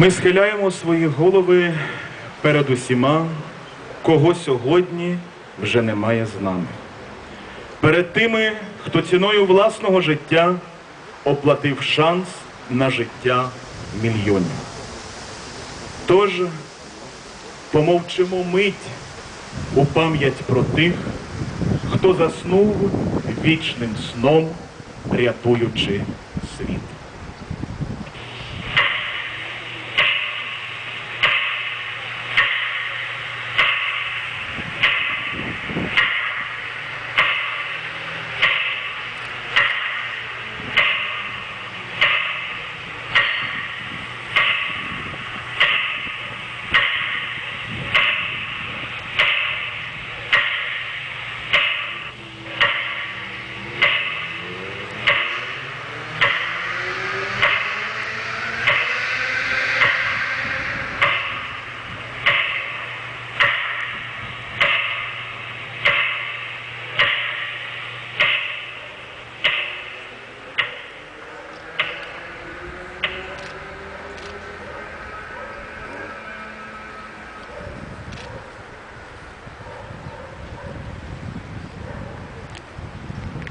Ми схиляємо свої голови перед усіма, кого сьогодні вже немає з нами. Перед тими, хто ціною власного життя оплатив шанс на життя мільйонів. Тож помовчимо мить у пам'ять про тих, хто заснув вічним сном, рятуючи світ.